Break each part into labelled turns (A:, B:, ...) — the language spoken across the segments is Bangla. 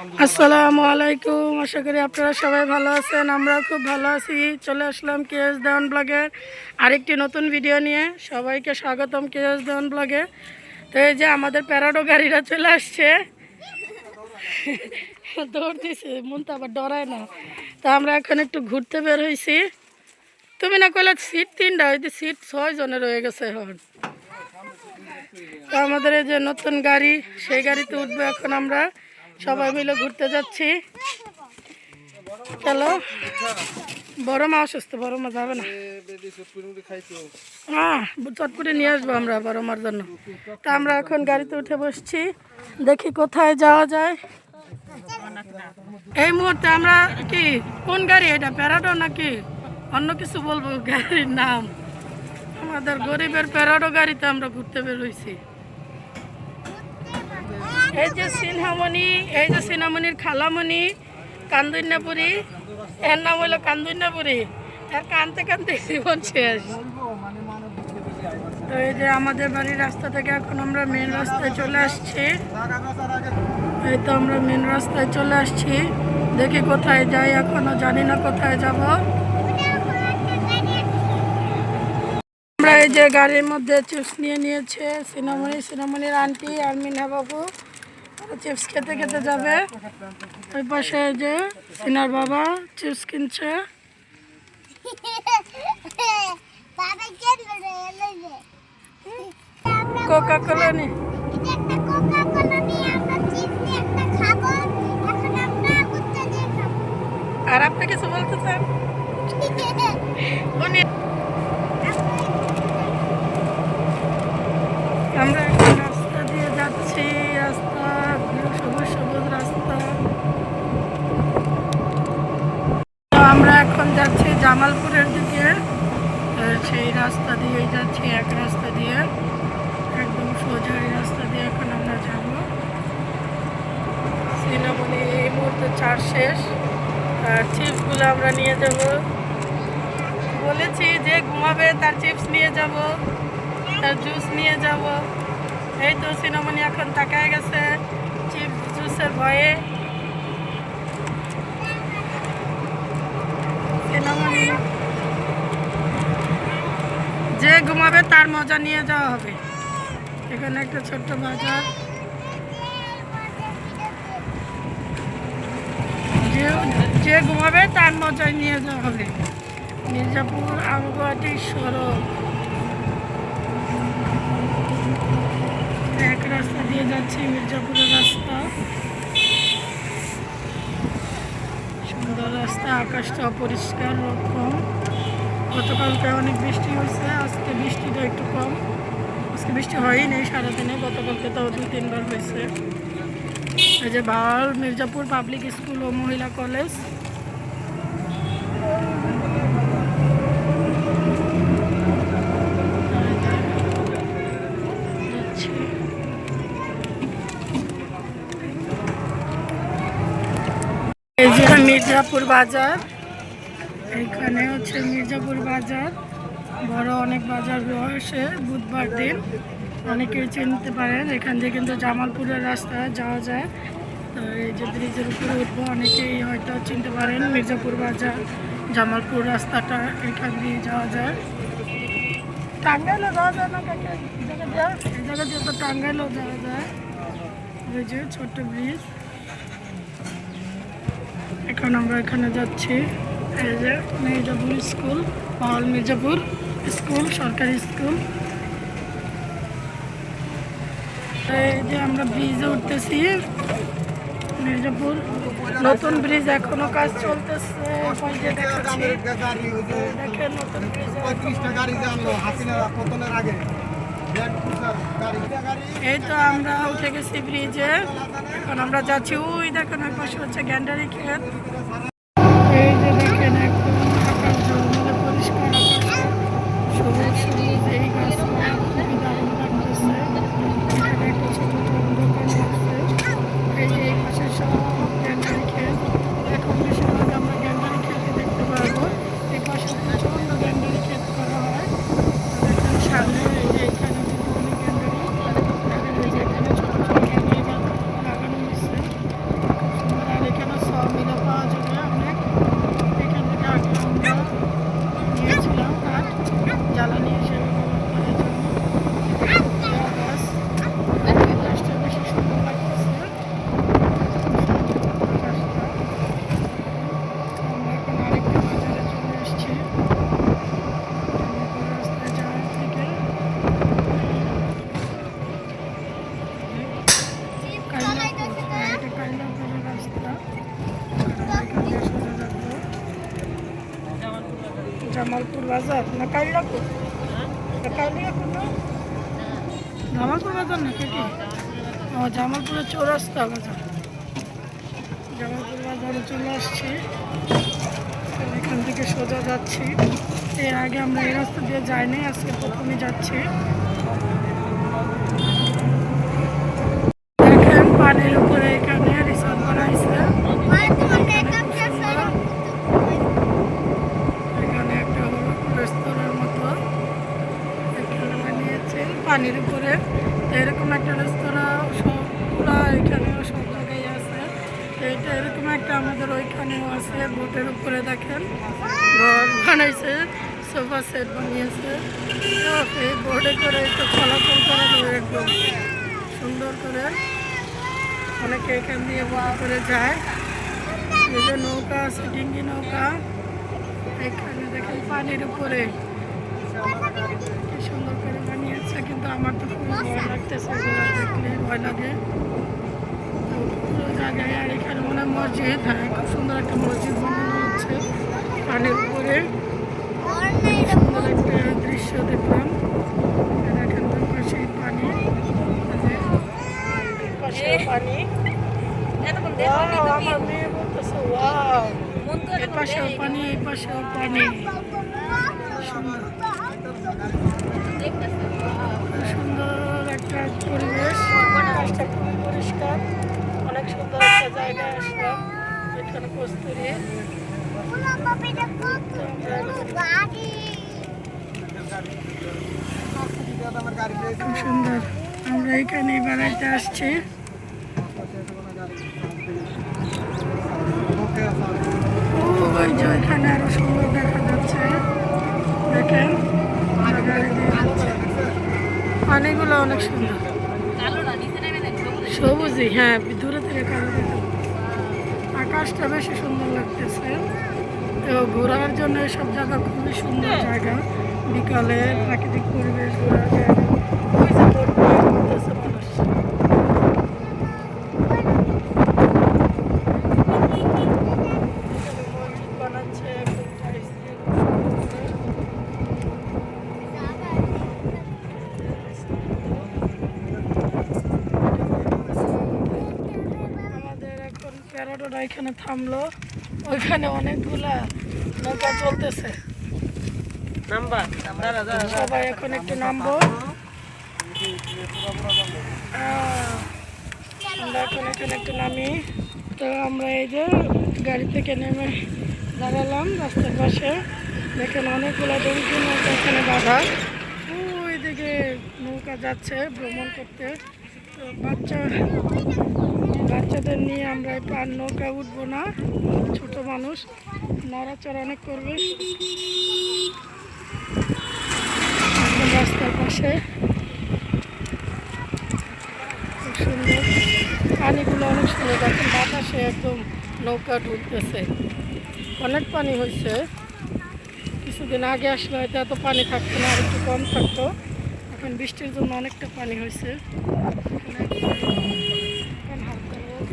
A: আসসালামু আলাইকুম। আশা করি আপনারা সবাই ভালো আছেন আমরা খুব ভালো আছি। চলে আসলাম কেএস দেওয়ান ব্লগের আরেকটি নতুন ভিডিও নিয়ে। সবাইকে স্বাগতম কেএস দেওয়ান ব্লগে। তো এই যে আমাদের প্যারাডো গাড়িরা চলে আসছে। দৌড় দিছে মন তো আবার ডরায় না। তা আমরা এখন একটু ঘুরতে বের হয়েছি তুমি না কইলে সিট তিনটা হয়তো সিট ছয় জনের হয়ে গেছে এখন। তো আমাদের এই যে নতুন গাড়ি, সেই গাড়িতে উঠবো এখন আমরা। সবাই মিলে ঘুরতে যাচ্ছি। চলো। বড় মা অসুস্থ, বড় মা যাবে না। হ্যাঁ চটপটে নিয়ে আসব আমরা বড় মার জন্য। তা আমরা এখন গাড়িতে উঠে বসছি। দেখি কোথায় যাওয়া যায়। এই মুহূর্তে আমরা কি, কোন গাড়ি এটা, প্যারাডো নাকি? অন্য কিছু বলব, গাড়ির নাম। আমাদের গরিবের প্যারাডো গাড়িতে আমরা ঘুরতে বেরোইছি এই যে সিনহামণি, এই যে সিনহামণির খালামণি, কান্দুন্যাপুরি, এর নাম হলো কান্দুন্যাপুরি। আর কানতে কানতে জীবন শেষ। তো এই যে আমাদের বাড়ির রাস্তা থেকে এখন আমরা মেন রাস্তায় চলে আসছি। এই তো আমরা মেন রাস্তায় চলে আসছি। দেখি কোথায় যাই, এখনও জানি না কোথায় যাব। আমরা এই যে গাড়ির মধ্যে চিপস নিয়ে নিয়েছে সিনামণি সিনামণির আন্টি আর মিনা বাবু চিপস খেতে খেতে যাবে। ওই পাশে যে সিনার বাবা চিপস কিনছে। কোকা কোলা নি। আর আপনি কিছু বলতে চান? আমরা এখন রাস্তা দিয়ে যাচ্ছি রাস্তা সবুজ সবুজ রাস্তা তো আমরা এখন যাচ্ছি জামালপুরের দিকে সেই রাস্তা দিয়েই যাচ্ছি, এক রাস্তা দিয়ে, একদম সোজা এই রাস্তা দিয়ে এখন আমরা যাব। সিনেমনি এই মুহূর্তে চার শেষ, আর চিপসগুলো আমরা নিয়ে যাব। বলেছি যে ঘুমাবে, তার চিপস নিয়ে যাব, তার জুস নিয়ে যাব। এই তো সিনেমনি এখন তাকায় গেছে, চিপস জুসের ভয়ে সিনেমনি যে ঘুমাবে তার মজা নিয়ে যাওয়া হবে। এখানে একটা ছোট্ট বাজার। যে ঘুমাবে তার মজায় নিয়ে যাওয়া হবে। মির্জাপুর আমগুয়াটি সড়ক এক রাস্তা দিয়ে যাচ্ছি মির্জাপুরের রাস্তা। সুন্দর রাস্তা আকাশটা অপরিষ্কার, রোদ কম। গতকালকে অনেক বৃষ্টি হয়েছে, আজকে বৃষ্টিটা একটু কম। আজকে বৃষ্টি হয়ই নেই সারাদিনে, গতকালকে তাও দু তিনবার হয়েছে। এই যে বাল মির্জাপুর পাবলিক স্কুল ও মহিলা কলেজ যাচ্ছি। মির্জাপুর বাজার। এখানে হচ্ছে মির্জাপুর বাজার। বড় অনেক বাজার বসে বুধবার দিন। অনেকেই চিনতে পারেন, এখান দিয়ে কিন্তু জামালপুরের রাস্তা যাওয়া যায়। তো এই যে ব্রিজের উপরে উঠবো, অনেকেই হয়তো চিনতে পারেন মির্জাপুর বাজার, জামালপুর রাস্তাটা এখান দিয়ে যাওয়া যায়। টাঙ্গাইলও যাওয়া যায় না কাকে? জায়গা দিয়ে তো টাঙ্গাইলও যাওয়া যায়। ওই যে ছোট্ট ব্রিজ। এখন আমরা এখানে যাচ্ছি মির্জাপুর স্কুল পাওয়াল মির্জাপুর স্কুল সরকারি স্কুল। এই যে আমরা ব্রিজে উঠতেছি মির্জাপুর। নতুন ব্রিজ এখনও কাজ চলতেছে এই তো আমরা উঠে গেছি ব্রিজে এখন আমরা যাচ্ছি, ওই দেখেন এক পাশে হচ্ছে গ্যান্ডারি খেত এই যে দেখেন একদম পরিষ্কার সবুজ সবুজ, এই গাছগুলো খুবই দারুণ লাগতেছে এখানে একটা ছোট ছোট দোকান আছে এই যে এই পাশে সব গ্যান্ডারি ক্ষেত এখন বেশিরভাগ আমরা গ্যান্ডারি ক্ষেতই দেখতে পারব এই পাশে প্রচণ্ড গ্যান্ডারি ক্ষেত করা হয় আর এখানে সামনে এই যে এখানে কতগুলি গ্যান্ডারি দেখেন এই যে এখানে ছোট ছোট গ্যান্ডারি লাগানো হয়েছে খুব সুন্দর জামালপুর বাজার না কালিয়াপুর না কালিয়াপুর না জামালপুর বাজার না কি ও জামালপুরের চৌরাস্তা বাজার। জামালপুর বাজারে চলে আসছি। এখান থেকে সোজা যাচ্ছি। এর আগে আমরা এই রাস্তা দিয়ে যাইনি, আজকে প্রথমে যাচ্ছি। দেখেন পানির উপরে এখানে রিসর্ট বানাইছে
B: মা তোমার মেকআপ শেষ হলো
A: এখানে একটা রেস্তোরাঁর মতো এখানে বানিয়েছে পানির উপরে তো এরকম একটা রেস্তোরাঁ সবগুলো এখানেও সব জায়গায় আছে তো এটা এরকম একটা আমাদের ওইখানেও আছে বোটের উপরে দেখেন ঘর বানাইছে সোফা সেট বানিয়েছে। এই বোর্ডে করে একটু চলাচল করা যাবে একদম সুন্দর করে অনেকে এখান দিয়ে বোটে করে যায়। এই যে নৌকা আছে, ডিঙ্গি নৌকা। এখানে দেখেন পানির উপরে কি সুন্দর করে বানিয়েছে, কিন্তু আমার তো খুব ভয় লাগতেছে এগুলো দেখলে, ভয় লাগে। জায়গায় আর এখানে মনে হয় মসজিদ হ্যাঁ খুব সুন্দর একটা মসজিদ বানানো হচ্ছে পানির উপরে। সুন্দর একটা দৃশ্য দেখলাম দেখেন দুই পানি পাশেও পানি আমার মেয়ে বলতেছে ওয়াও পাশেও পানি, এই পানি। সুন্দর একটা পরিবেশ আকাশটা পরিষ্কার অনেক সুন্দর একটা জায়গায় আসলাম, এখানে কস্তুরি। খুব সুন্দর। আমরা এখানে বেড়াইতে আসছি। ওই আরও সুন্দর দেখা যাচ্ছে। দেখেন পানিগুলো অনেক সুন্দর। সবুজই হ্যাঁ দূরে থেকে কালো আকাশটা বেশি সুন্দর লাগতেছে। তো ঘোরার জন্য এসব জায়গা খুবই সুন্দর জায়গা। বিকালে প্রাকৃতিক পরিবেশ ঘোরার জায়গা। ওই যে এখানে থামলো। ওইখানে অনেকগুলা নৌকা চলতেছে। সবাই এখন একটু নামবো। আমরা এখন এখানে একটু নামি। তো আমরা এই যে গাড়ি থেকে নেমে দাঁড়ালাম রাস্তার পাশে। দেখেন অনেকগুলো ডঙ্কি নৌকা এখানে বাঁধা। ওই দিকে নৌকা যাচ্ছে ভ্রমণ করতে। তো বাচ্চা বাচ্চাদের নিয়ে আমরা পার নৌকা উঠবো না। ছোট মানুষ, নড়াচড়া অনেক করবে। রাস্তার পাশে। খুব সুন্দর। পানিগুলো অনেক সুন্দর। দেখেন বাতাসে একদম নৌকা ঢুকতেছে অনেক পানি হয়েছে। কিছুদিন আগে আসলে হয়তো এত পানি থাকতো না, আর একটু কম থাকতো। এখন বৃষ্টির জন্য অনেকটা পানি হয়েছে এখন হালকা রোদ।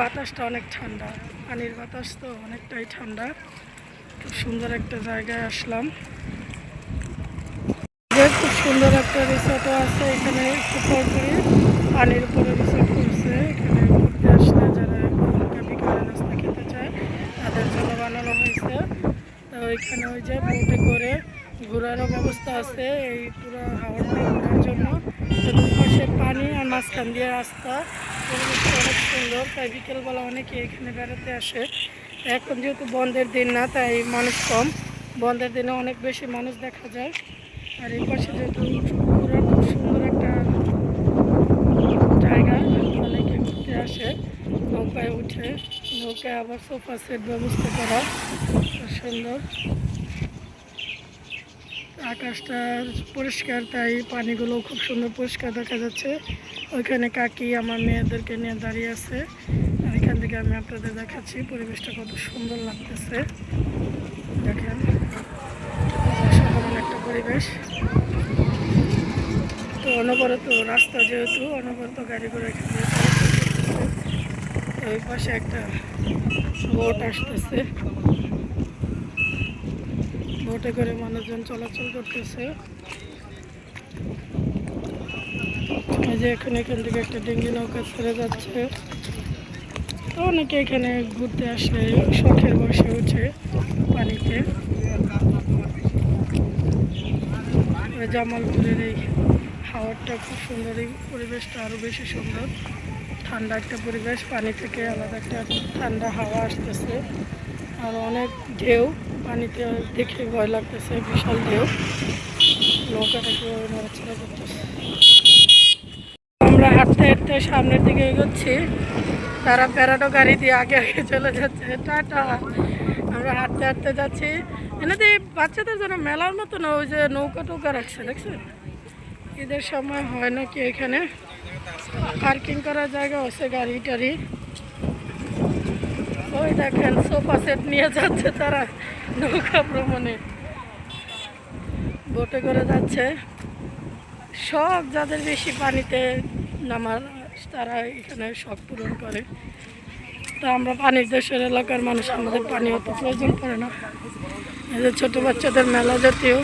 A: বাতাসটা অনেক ঠান্ডা, পানির বাতাস তো অনেকটাই ঠান্ডা। খুব সুন্দর একটা জায়গায় আসলাম। খুব সুন্দর একটা রিসোর্টও আছে এখানে একটু পানির উপরে রিসোর্ট করছে। এখানে ঘুরতে আসলে যারা বিকালে নাস্তা খেতে চায়, তাদের জন্য বানানো হয়েছে। তো এখানে ওই যে বোটে করে ঘোরারও ব্যবস্থা আছে এই পুরো হাওড়টা ঘোরার জন্য। তো দুপাশে পানি আর মাঝখান দিয়ে রাস্তা। অনেক সুন্দর, তাই বিকেলবেলা অনেকে এখানে বেড়াতে আসে। এখন যেহেতু বন্ধের দিন না, তাই মানুষ কম। বন্ধের দিনে অনেক বেশি মানুষ দেখা যায়। আর এই পাশে যেহেতু পুরো খুব সুন্দর একটা জায়গা, অনেকে ঘুরতে আসে, নৌকায় উঠে, নৌকায় আবার সোফা সেট ব্যবস্থা করা সুন্দর। আকাশটা পরিষ্কার, তাই পানিগুলো খুব সুন্দর পরিষ্কার দেখা যাচ্ছে। ওইখানে কাকি আমার মেয়েদেরকে নিয়ে দাঁড়িয়ে আছে। আর এখান থেকে আমি আপনাদের দেখাচ্ছি পরিবেশটা কত সুন্দর লাগতেছে। দেখেন, অসাধারণ একটা পরিবেশ। তো অনবরত রাস্তা যেহেতু, অনবরত গাড়ি করে এখান ওই পাশে একটা বোট আসতেছে। বোটে করে মানুষজন চলাচল করতেছে। এই যে এখানে, এখান থেকে একটা ডেঙ্গি নৌকা ছেড়ে যাচ্ছে। তো অনেকে এখানে ঘুরতে আসলে শখের বসে উঠে পানিতে। জামালপুরের এই হাওয়ারটা খুব সুন্দর, এই পরিবেশটা আরও বেশি সুন্দর। ঠান্ডা একটা পরিবেশ, পানি থেকে আলাদা একটা ঠান্ডা হাওয়া আসতেছে। আর অনেক ঢেউ, পানিতে দেখে ভয় লাগতেছে, বিশাল ঢেউ। নৌকাটাকে নড়াচড়া করতেছে আমরা হাঁটতে হাঁটতে সামনের দিকে এগোচ্ছি। তারা প্যারাডো গাড়ি দিয়ে আগে আগে চলে যাচ্ছে। টাটা। আমরা হাঁটতে হাঁটতে যাচ্ছি। এনাতে বাচ্চাদের জন্য মেলার মতো না ওই যে নৌকা টৌকা রাখছে, দেখছেন? ঈদের সময় হয় নাকি এখানে? পার্কিং করার জায়গা আছে গাড়ি টাড়ি। ওই দেখেন, সোফা সেট নিয়ে যাচ্ছে তারা নৌকা ভ্রমণে। বোটে করে যাচ্ছে। সব যাদের বেশি পানিতে নামার তারা এখানে শখ পূরণ করে। তা আমরা পানির দেশের এলাকার মানুষ, আমাদের পানি অত প্রয়োজন পড়ে না। এদের ছোটো বাচ্চাদের মেলা জাতীয়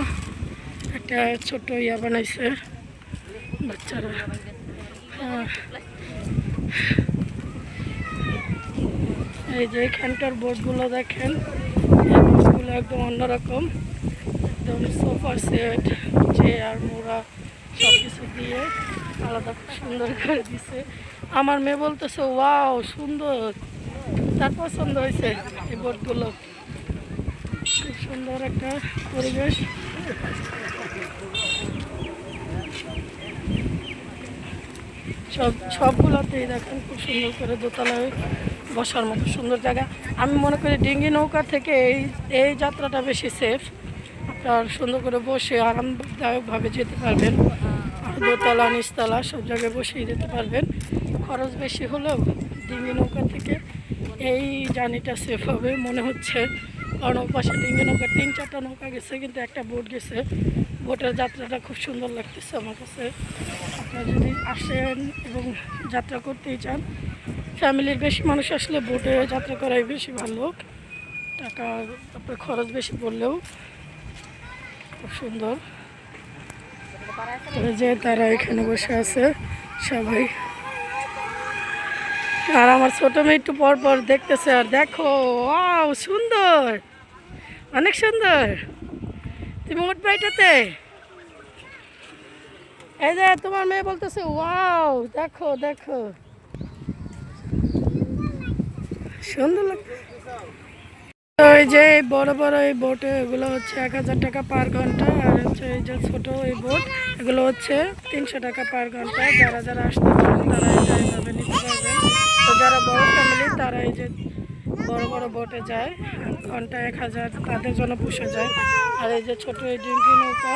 A: একটা ছোট ইয়া বানাইছে বাচ্চারা। এই যে এখানকার বোর্ডগুলো দেখেন বোর্ডগুলো একদম অন্যরকম। একদম সোফা সেট, চেয়ার, মোড়া সব কিছু দিয়ে আলাদা সুন্দর করে দিছে। আমার মেয়ে বলতেছে, ওয়াও, সুন্দর। তার পছন্দ হয়েছে এই বোর্ডগুলো। খুব সুন্দর একটা পরিবেশ। সব, সবগুলোতেই দেখেন খুব সুন্দর করে দোতলায় বসার মতো সুন্দর জায়গা। আমি মনে করি ডিঙ্গি নৌকা থেকে এই এই যাত্রাটা বেশি সেফ আপনার সুন্দর করে বসে আরামদায়কভাবে যেতে পারবেন। দোতলা, নিচতলা সব জায়গায় বসিয়ে দিতে পারবেন। খরচ বেশি হলেও ডিঙ্গি নৌকা থেকে এই জার্নিটা সেফ হবে মনে হচ্ছে। কারণ ওর পাশে ডিঙ্গি নৌকা, তিন চারটা নৌকা গেছে, কিন্তু একটা বোট গেছে। বোটের যাত্রাটা খুব সুন্দর লাগতেছে আমার কাছে। আপনারা যদি আসেন এবং যাত্রা করতেই চান, ফ্যামিলির বেশি মানুষ আসলে বোটে যাত্রা করাই বেশি ভালো। টাকা আপনার খরচ বেশি পড়লেও খুব সুন্দর। যে তারা এখানে বসে আছে, সবাই। আর আমার ছোট মেয়ে একটু পর পর দেখতেছে আর দেখো, ওয়াও, সুন্দর। অনেক সুন্দর। তুমি উঠবে এটাতে। এই যে তোমার মেয়ে বলতেছে, ওয়াও, দেখো দেখো। সুন্দর লাগছে। যে এই বড় বড় এই বোটে এগুলো হচ্ছে এক হাজার টাকা পার ঘণ্টা, আর হচ্ছে এই যে ছোট এই বোট এগুলো হচ্ছে তিনশো টাকা পার ঘণ্টা। যারা যারা আসতে চান তারা এটা এইভাবে নিতে পারবেন। তো যারা বড় ফ্যামিলি তারা এই যে বড় বড় বোটে যায় ঘণ্টা এক হাজার তাদের জন্য পুষে যায়। আর এই যে ছোট এই ডিঙ্কি নৌকা,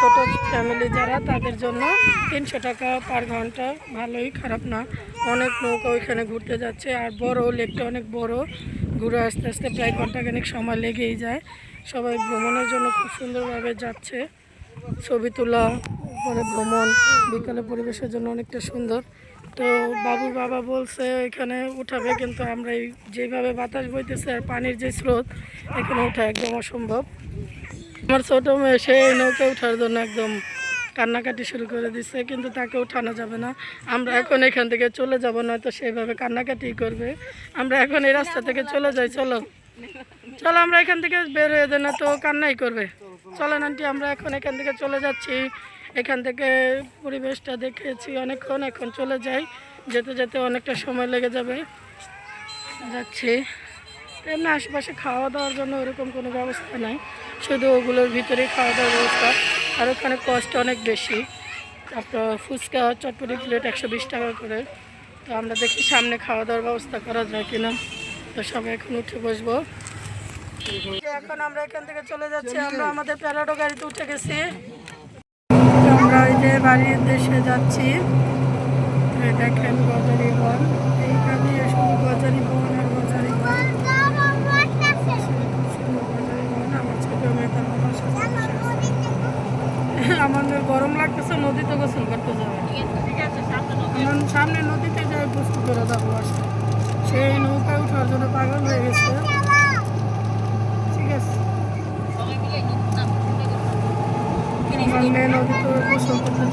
A: ছোট ফ্যামিলি যারা, তাদের জন্য তিনশো টাকা পার ঘণ্টা। ভালোই, খারাপ না। অনেক নৌকা ওইখানে ঘুরতে যাচ্ছে, আর বড় লেকটা অনেক বড়। ঘুরে আস্তে আস্তে প্রায় ঘন্টাখানেক সময় লেগেই যায়। সবাই ভ্রমণের জন্য খুব সুন্দরভাবে যাচ্ছে। ছবি তোলা পরে ভ্রমণ, বিকালে পরিবেশের জন্য অনেকটা সুন্দর। তো বাবুর বাবা বলছে, এখানে উঠাবে, কিন্তু আমরা এই যেভাবে বাতাস বইতেছে আর পানির যে স্রোত, এখানে ওঠা একদম অসম্ভব। আমার ছোটো মেয়ে, সে এই নৌকা ওঠার জন্য একদম কান্নাকাটি শুরু করে দিচ্ছে কিন্তু তাকে উঠানো যাবে না। আমরা এখন এখান থেকে চলে যাব, নয়তো সেইভাবে কান্নাকাটি করবে। আমরা এখন এই রাস্তা থেকে চলে যাই, চলো। চলো, আমরা এখান থেকে বের হয়ে যাই না তো কান্নাই করবে। চলেন, আন্টি, আমরা এখন এখান থেকে চলে যাচ্ছি। এখান থেকে পরিবেশটা দেখেছি, অনেকক্ষণ এখন চলে যাই। যেতে যেতে অনেকটা সময় লেগে যাবে। যাচ্ছি। এমনি আশেপাশে খাওয়া দাওয়ার জন্য ওরকম কোনো ব্যবস্থা নাই। শুধু ওগুলোর ভিতরে খাওয়া দাওয়ার ব্যবস্থা। আর ওখানে কষ্ট অনেক বেশি। তারপর ফুচকা চটপটি প্লেট একশো বিশ টাকা করে। তো আমরা দেখি সামনে খাওয়া দাওয়ার ব্যবস্থা করা যায় কিনা। তো সবাই এখন উঠে বসবো। এখন আমরা এখান থেকে চলে যাচ্ছি। আমরা আমাদের প্যারাডো গাড়িতে উঠে গেছি। আমরা ওই যে বাড়ির দেশে যাচ্ছি। দেখেন গজারি বন। এইখানে শুধু গজারি বন আমাদের গরম লাগতেছে, নদীতে গোসল করতে যাবে। আমার সামনে নদীতে যাই, প্রস্তুত করে যাব আসলে সেই নৌকায় উঠার জন্য পাগল হয়ে গেছে। ঠিক আছে। নদীতে গোসল করতে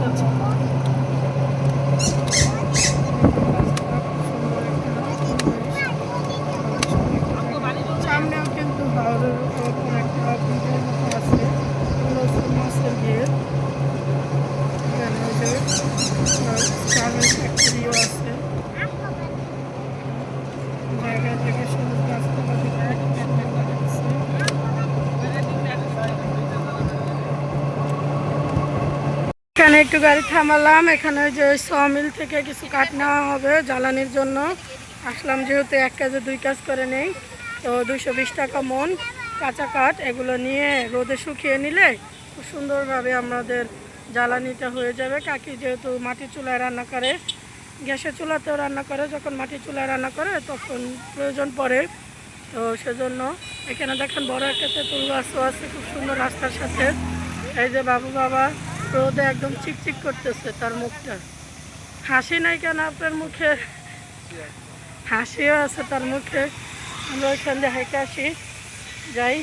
A: একটু গাড়ি থামালাম। এখানে যে সমিল থেকে কিছু কাঠ নেওয়া হবে জ্বালানির জন্য। আসলাম যেহেতু এক কাজে দুই কাজ করে নেই, তো দুশো টাকা মন কাঁচা কাঠ এগুলো নিয়ে রোদে শুকিয়ে নিলে খুব সুন্দরভাবে আমাদের জ্বালানিটা হয়ে যাবে। কাকি যেহেতু মাটির চুলায় রান্না করে, গ্যাসের চুলাতেও রান্না করে, যখন মাটির চুলায় রান্না করে তখন প্রয়োজন পড়ে। তো সেজন্য এখানে দেখেন বড় একটা তেঁতুল আছে, খুব সুন্দর রাস্তার সাথে। এই যে বাবু বাবা রোদে একদম চিকচিক করতেছে তার মুখটা। হাসি নাই কেন আপনার মুখে? হাসিও আছে তার মুখে। আমরা ওইখান দিয়ে হাইটে আসি। যাই।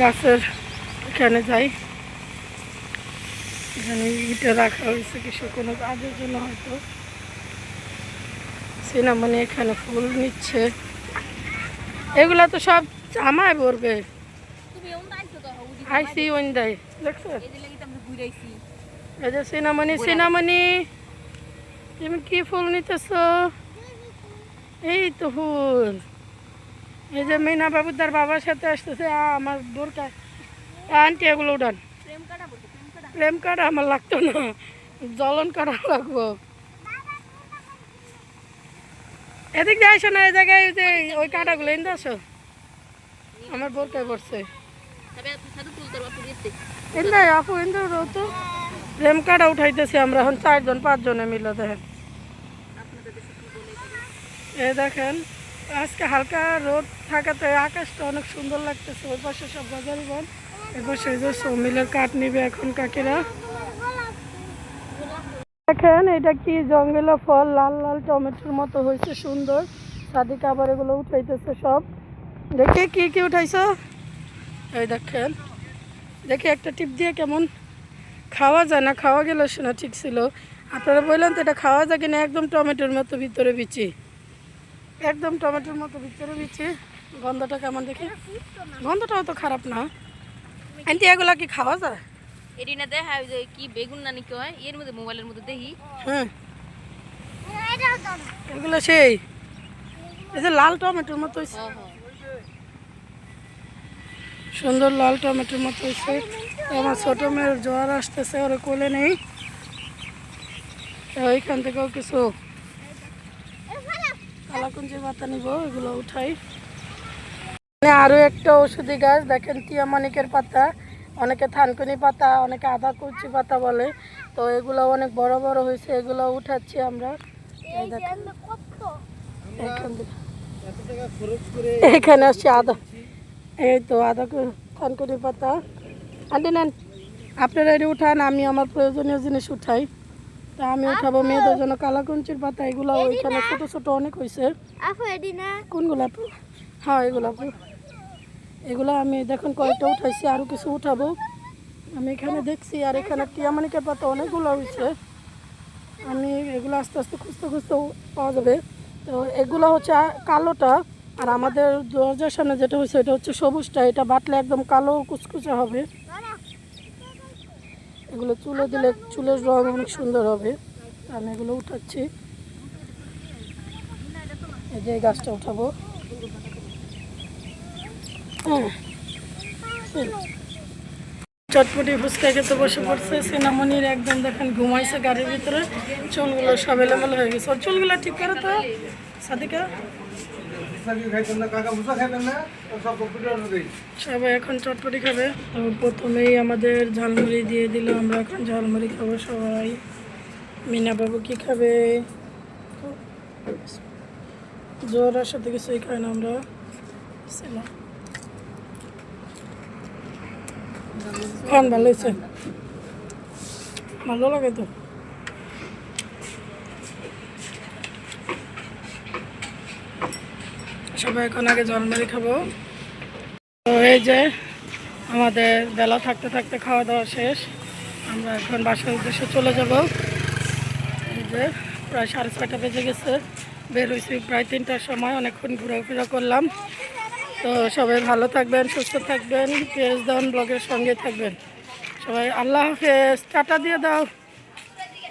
A: গাছের এখানে যাই। এখানে ইটে রাখা হয়েছে কিছু কোনো কাজের জন্য হয়তো। সিনামনি এখানে ফুল নিচ্ছে। এগুলা তো সব
C: আইছো তো
A: আইসি ওইন দেয়। দেখছ?
C: এই যে
A: সিনামণি সিনামনি তুমি কি ফুল নিতেছ? এই তো ফুল। এই যে মিনা বাবু তার বাবার সাথে আসতেছে আমার বোরকা। আনটি এগুলো উঠান।
C: প্রেম
A: কার্ড আমার লাগতো না। জ্বলন কাটা লাগবো। এদিক দিয়ে আসো না এই জায়গায় ওই কাটাগুলো এনে আসো আমার বোরকায় পড়ছে। এনে আপু এনে তো। প্রেম কাটা উঠাইতেছি আমরা এখন চারজন পাঁচজনে মিলে দেখেন। এই দেখেন আজকে হালকা রোদ থাকাতে আকাশটা অনেক সুন্দর লাগতেছে। ওই পাশে সব বাজারি বন এ পাশে এই যে সমিলের কাঠ নিবে এখন কাকিরা। দেখেন এটা কি জঙ্গলের ফল লাল লাল টমেটোর মতো হয়েছে সুন্দর। সাদিকে আবার এগুলো উঠাইতেছে সব। দেখে কি কি উঠাইছো? এই দেখেন দেখে একটা টিপ দিয়ে কেমন খাওয়া যায় না খাওয়া গেল শোনা ঠিক ছিল। আপনারা বললেন তো এটা খাওয়া যায় কিনা একদম টমেটোর মতো ভিতরে বিচি। একদম টমেটোর মতো ভিতরে বিচি। গন্ধটা কেমন দেখি? গন্ধটাও তো খারাপ না। আন্টি এগুলা কি খাওয়া যায়?
C: এটি না দেখা ওই যে কি বেগুন না নাকি হয়? এর মধ্যে মোবাইলের মধ্যে দেখি।
A: হ্যাঁ। এগুলো সেই এই যে লাল টমেটোর মতো
C: হ্যাঁ হ্যাঁ
A: সুন্দর লাল টমেটোর মতো হয়েছে। আমার ছোট মেয়ের জ্বর আসতেছে, ওরা কোলে নেই। ওইখান থেকেও কিছু কালাকুঞ্জি পাতা নিব, এগুলো উঠাই। আরও একটা ওষুধি গাছ, দেখেন টিয়ামানিকের পাতা। অনেকে থানকুনি পাতা, অনেকে আদা কুচি পাতা বলে। তো এগুলো অনেক বড় বড় হয়েছে, এগুলো উঠাচ্ছি আমরা। এখানে আসছি আদা। এই তো আদা কু- থানকুনি পাতা। আন্টি নেন আপনারা এটি উঠান আমি আমার প্রয়োজনীয় জিনিস উঠাই। তা আমি উঠাবো মেয়েদের জন্য কালাকুঞ্চির পাতা এগুলো ওইখানে ছোট ছোট অনেক হয়েছে কোনগুলো আপু? হ্যাঁ এগুলো আপু। এগুলো আমি দেখুন কয়েকটা উঠাইছি আরও কিছু উঠাবো। আমি এখানে দেখছি আর এখানে টিয়ামানিকের পাতা অনেকগুলো হয়েছে আমি এগুলো আস্তে আস্তে খুঁজতে খুঁজতে পাওয়া যাবে। তো এগুলো হচ্ছে কালোটা। আর আমাদের দরজার সামনে যেটা হয়েছে, এটা হচ্ছে সবুজটা, এটা বাটলে একদম কালো কুচকুচে হবে। এগুলো চুলে দিলে চুলের রং অনেক সুন্দর হবে। আমি এগুলো উঠাচ্ছি। এই যে গাছটা উঠাবো। হ্যাঁ। চটপটি ফুচকা খেতে বসে পড়ছে, সিনামনির একদম দেখেন ঘুমাইছে গাড়ির ভিতরে। চুলগুলো সব এলোমেলো হয়ে গেছে। চুলগুলো ঠিক করে তো, সাদিকা। সবাই এখন চটপটি খাবে। প্রথমেই আমাদের ঝালমুড়ি দিয়ে দিল, আমরা এখন ঝালমুড়ি খাব সবাই। মিনা বাবু কি খাবে? জোরার সাথে কিছুই খাই না আমরা। খান, ভালো ভালো লাগে তো? সবাই এখন আগে জল জলমারি খাব। তো এই যে আমাদের বেলা থাকতে থাকতে খাওয়া দাওয়া শেষ। আমরা এখন বাসার উদ্দেশ্যে চলে যাব। এই যে প্রায় সাড়ে ছয়টা বেজে গেছে। বের হয়েছি প্রায় তিনটার সময়, অনেকক্ষণ ঘোরাফেরা করলাম। তো সবাই ভালো থাকবেন, সুস্থ থাকবেন, পেজ দান ব্লগের সঙ্গে থাকবেন। সবাই আল্লাহ হাফেজ। টাটা দিয়ে দাও।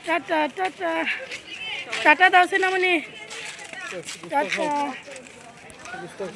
A: Tata tata. টাটা দাও সিনামণি। টাটা। Estou